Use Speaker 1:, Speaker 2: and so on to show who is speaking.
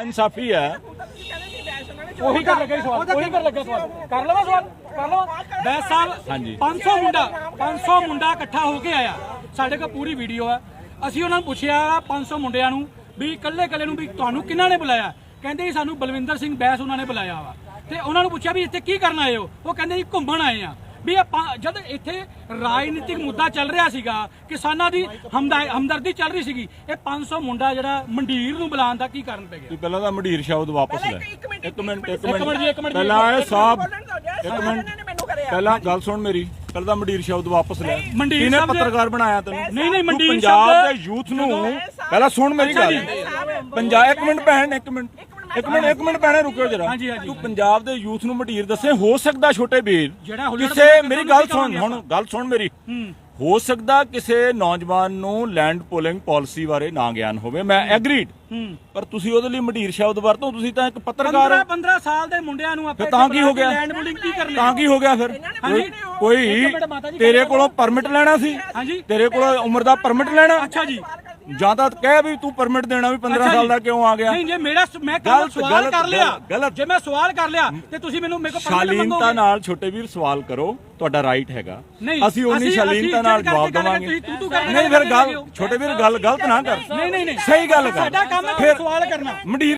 Speaker 1: ਇਨਸਾਫੀ ਹੈ।
Speaker 2: ਉਹੀ ਕਰ ਲੱਗਾ ਸਵਾਲ ਉਹੀ ਕਰ ਲੱਗਾ ਸਵਾਲ। ਕਰ ਲਵਾਂ ਸਵਾਲ ਕਰ ਲਵਾਂ ਬੈਸ ਸਾਹਿਬ
Speaker 1: ਹਾਂਜੀ।
Speaker 2: 500 ਮੁੰਡਾ 500 ਮੁੰਡਾ ਇਕੱਠਾ ਹੋ ਕੇ ਆਇਆ। ਸਾਡੇ ਕੋਲ ਪੂਰੀ ਵੀਡੀਓ ਹੈ। ਅਸੀਂ ਉਹਨਾਂ ਨੂੰ ਪੁੱਛਿਆ 500 ਮੁੰਡਿਆਂ ਨੂੰ ਵੀ ਇਕੱਲੇ ਇਕੱਲੇ ਨੂੰ ਵੀ ਤੁਹਾਨੂੰ ਕਿਹਨਾਂ ਨੇ ਬੁਲਾਇਆ? ਕਹਿੰਦੇ ਜੀ ਸਾਨੂੰ ਬਲਵਿੰਦਰ ਸਿੰਘ ਬੈਸ ਉਹਨਾਂ ਨੇ ਬੁਲਾਇਆ ਵਾ। ਤੇ ਉਹਨਾਂ ਨੂੰ ਪੁੱਛਿਆ ਵੀ ਇੱਥੇ ਕੀ ਕਰਨ ਆਏ ਹੋ? ਉਹ ਕਹਿੰਦੇ ਜੀ ਘੁੰਮਣ ਆਏ ਆ। ਵੀ ਇਹ ਪਾ- ਜਦ ਇੱਥੇ ਰਾਜਨੀਤਿਕ ਮੁੱਦਾ ਚੱਲ ਰਿਹਾ ਸੀਗਾ ਕਿਸਾਨਾਂ ਦੀ ਹਮਦਾ- ਹਮਦਰਦੀ ਚੱਲ ਰਹੀ ਸੀਗੀ ਇਹ 500 ਮੁੰਡਾ ਜਿਹੜਾ ਮੰਡੀਰ ਨੂੰ ਬੁਲਾਉਣ ਦਾ ਕੀ ਕਾਰਨ ਪੈ ਗਿਆ?
Speaker 1: ਪਹਿਲਾਂ ਤਾਂ ਮੰਡੀਰ ਸ਼ਬਦ ਵਾਪਸ ਲੈ।
Speaker 3: ਇੱਕ ਮਿੰਟ,
Speaker 1: ਇੱਕ ਮਿੰਟ ਇੱਕ
Speaker 2: ਮਿੰਟ। ਜੀ, ਇੱਕ ਮਿੰਟ ਜੀ,
Speaker 1: ਪਹਿਲਾਂ ਇਹ ਸਾਹਿਬ ਇੱਕ
Speaker 3: ਇਹਨਾਂ
Speaker 1: ਮਿੰਟ।
Speaker 3: ਨੇ ਮੈਨੂੰ ਕਰਿਆ।
Speaker 1: ਪਹਿਲਾਂ ਗੱਲ ਸੁਣ ਮੇਰੀ ਪਹਿਲਾਂ ਤਾਂ ਮੰਡੀਰ ਸ਼ਬਦ ਵਾਪਸ ਲੈ
Speaker 2: ਮੰਡੀਰ
Speaker 1: ਕਿਹਨੇ
Speaker 2: ਸ਼ਬਦ-
Speaker 1: ਪੱਤਰਕਾਰ ਬਣਾਇਆ ਤੈਨੂੰ?
Speaker 2: ਨਹੀਂ, ਨਹੀਂ, ਮੰਡੀਰ
Speaker 1: ਪੰਜਾਬ ਦੇ ਯੂਥ ਨੂੰ ਪਹਿਲਾਂ ਸੁਣ ਮੇਰੀ ਗੱਲ। ਪੰਜਾਬ ਇੱਕ ਮਿੰਟ ਭੈਣ ਇੱਕ ਮਿੰਟ। ਇੱਕ ਮਿੰਟ ਇੱਕ ਮਿੰਟ ਭੈਣੇ ਰੁਕਿਓ ਜਰਾ।
Speaker 2: ਹਾਂਜੀ, ਹਾਂਜੀ।
Speaker 1: ਤੂੰ ਪੰਜਾਬ ਦੇ ਯੂਥ ਨੂੰ ਮੰਡੀਰ ਦੱਸੇ ਹੋ ਸਕਦਾ ਛੋਟੇ ਵੀਰ।
Speaker 2: ਜਿਹੜਾ ਹੁੱਲੜ
Speaker 1: ਕਿਸੇ ਮੇਰੀ ਗੱਲ ਸੁਣ ਹੁਣ ਗੱਲ ਸੁਣ ਮੇਰੀ।
Speaker 2: ਹੂੰ।
Speaker 1: ਹੋ ਸਕਦਾ ਕਿਸੇ ਨੌਜਵਾਨ ਨੂੰ ਲੈਂਡ ਪੋਲਿੰਗ ਪਾਲਿਸੀ ਬਾਰੇ ਨਾ ਗਿਆਨ ਹੋਵੇ। ਮੈਂ ਐਗਰੀਡ
Speaker 2: ਹੂੰ।
Speaker 1: ਪਰ ਤੁਸੀਂ ਉਹਦੇ ਲਈ ਮੰਡੀਰ ਸ਼ਬਦ ਵਰਤੋ ਤੁਸੀਂ ਤਾਂ ਇੱਕ ਪੱਤਰਕਾਰ
Speaker 2: 15
Speaker 1: ਹੋ।
Speaker 2: 15 ਸਾਲ ਦੇ ਮੁੰਡਿਆਂ ਨੂੰ ਆਪਾਂ
Speaker 1: ਫਿਰ ਤਾਂ ਕੀ ਹੋ ਗਿਆ?
Speaker 2: ਲੈਂਡ ਬੁਲਿੰਗ ਕੀ ਕਰਨੀ?
Speaker 1: ਤਾਂ ਕੀ ਹੋ ਗਿਆ ਫਿਰ। ਕੋਈ- ਕੋਈ
Speaker 2: ਇੱਕ ਮਿੰਟ ਮਾਤਾ ਜੀ
Speaker 1: ਤੇਰੇ ਕੋਲੋਂ ਪਰਮਿਟ ਲੈਣਾ ਸੀ?
Speaker 2: ਹਾਂਜੀ।
Speaker 1: ਤੇਰੇ ਕੋਲ ਉਮਰ ਦਾ ਪਰਮਿਟ ਲੈਣਾ?
Speaker 2: ਅੱਛਾ ਜੀ।
Speaker 1: ਜਾਂ ਤਾਂ ਕਹਿ ਵੀ ਤੂੰ ਪਰਮਿਟ ਦੇਣਾ ਵੀ 15
Speaker 2: ਅੱਛਾ
Speaker 1: ਸਾਲ। ਦਾ ਕਿਉਂ ਆ ਗਿਆ
Speaker 2: ਨਹੀਂ ਜੇ ਮੇਰਾ ਮੈਂ ਕੱਲ ਸਵਾਲ ਕਰ ਲਿਆ
Speaker 1: ਗਲਤ।
Speaker 2: ਜੇ ਮੈਂ ਸਵਾਲ ਕਰ ਲਿਆ ਤੇ ਤੁਸੀਂ ਮੈਨੂੰ ਮੇਰੇ ਕੋਲ
Speaker 1: ਸ਼ਾਲੀਨਤਾ
Speaker 2: ਮੰਗੋਗੇ।
Speaker 1: ਨਾਲ ਛੋਟੇ ਵੀਰ ਸਵਾਲ ਕਰੋ ਤੁਹਾਡਾ ਰਾਈਟ ਹੈਗਾ ਅਸੀਂ ਉਨੀ ਸ਼ਾਲੀਨਤਾ ਨਾਲ ਜਵਾਬ ਦੇਵਾਂਗੇ ਨਹੀਂ ਫਿਰ ਗੱਲ। ਛੋਟੇ ਵੀਰ ਗੱਲ ਗਲਤ ਨਾ ਕਰ
Speaker 2: ਨਹੀਂ ਨਹੀਂ ਨਹੀਂ
Speaker 1: ਸਹੀ ਗੱਲ ਕਰ
Speaker 2: ਸਾਡਾ ਕੰਮ ਹੈ ਸਵਾਲ ਕਰਨਾ
Speaker 1: ਮੰਡੀਰ